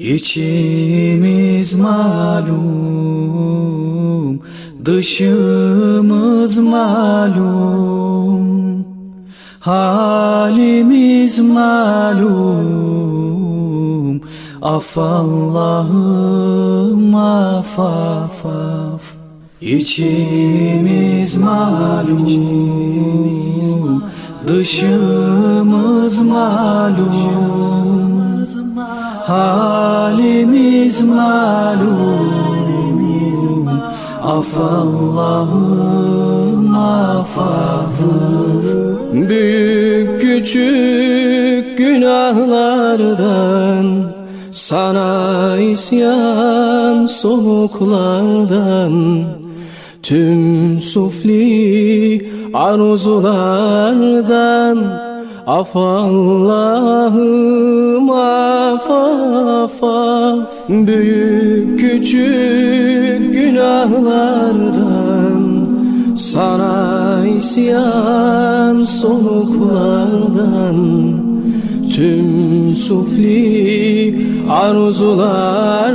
İçimiz malum, dışımız malum. Halimiz malum Af Allah'ım af af af. İçimiz malum Dışımız malum. Halimiz malum Af Allah'ım af af Büyük küçük günahlardan Sana isyan soluklardan Tüm sufli arzulardan Af Allah'ım af af af. Büyük küçük günahlardan sana isyan soluklardan. Tüm sufli arzulardan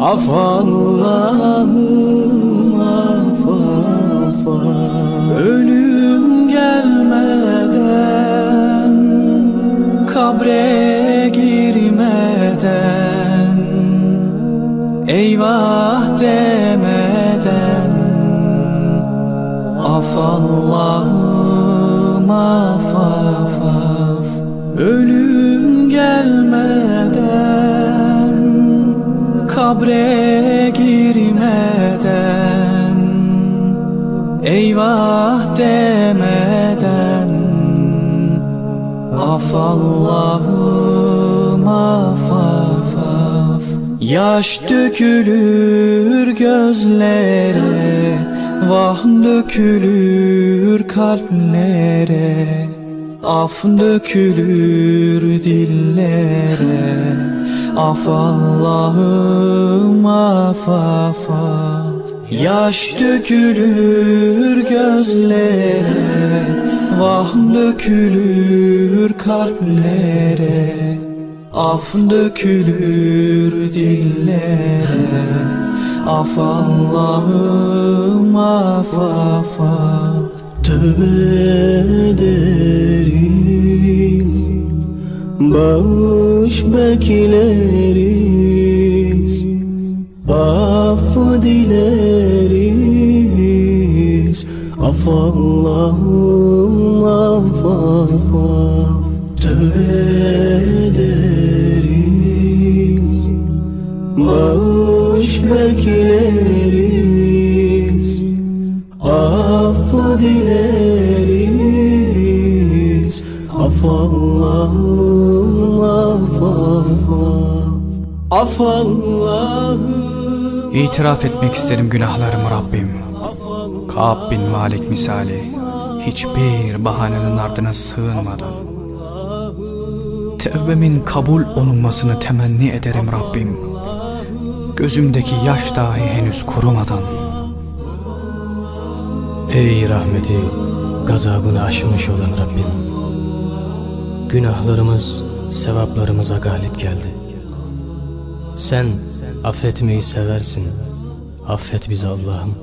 Af Allah'ım af af af. Ölüm Kabre girmeden Eyvah demeden Af Allah'ım af af af Ölüm gelmeden Kabre girmeden Eyvah demeden Af Allah'ım af af af. Yaş dökülür gözlere Vah dökülür kalplere. Af dökülür dillere Af Allah'ım af af af. Yaş dökülür gözlere Vah dökülür kalplere Af dökülür dillere. Af Allah'ım af af af. Tövbe ederiz Bağış bekleriz. Affı dileriz Af Allah'ım af af af. Tövbe ederiz Bağış bekleriz. Affı dileriz Af Allah'ım af af af. Af Allah'ım İtiraf etmek isterim günahlarımı Rabbim. Ka'b bin Malik misali hiçbir bahanenin ardına sığınmadan tevbemin kabul olunmasını temenni ederim Rabbim. Gözümdeki yaş dahi henüz kurumadan. Ey rahmeti gazabını aşmış olan Rabbim Günahlarımız sevaplarımıza galip geldi Sen affetmeyi seversin. Affet bizi Allah'ım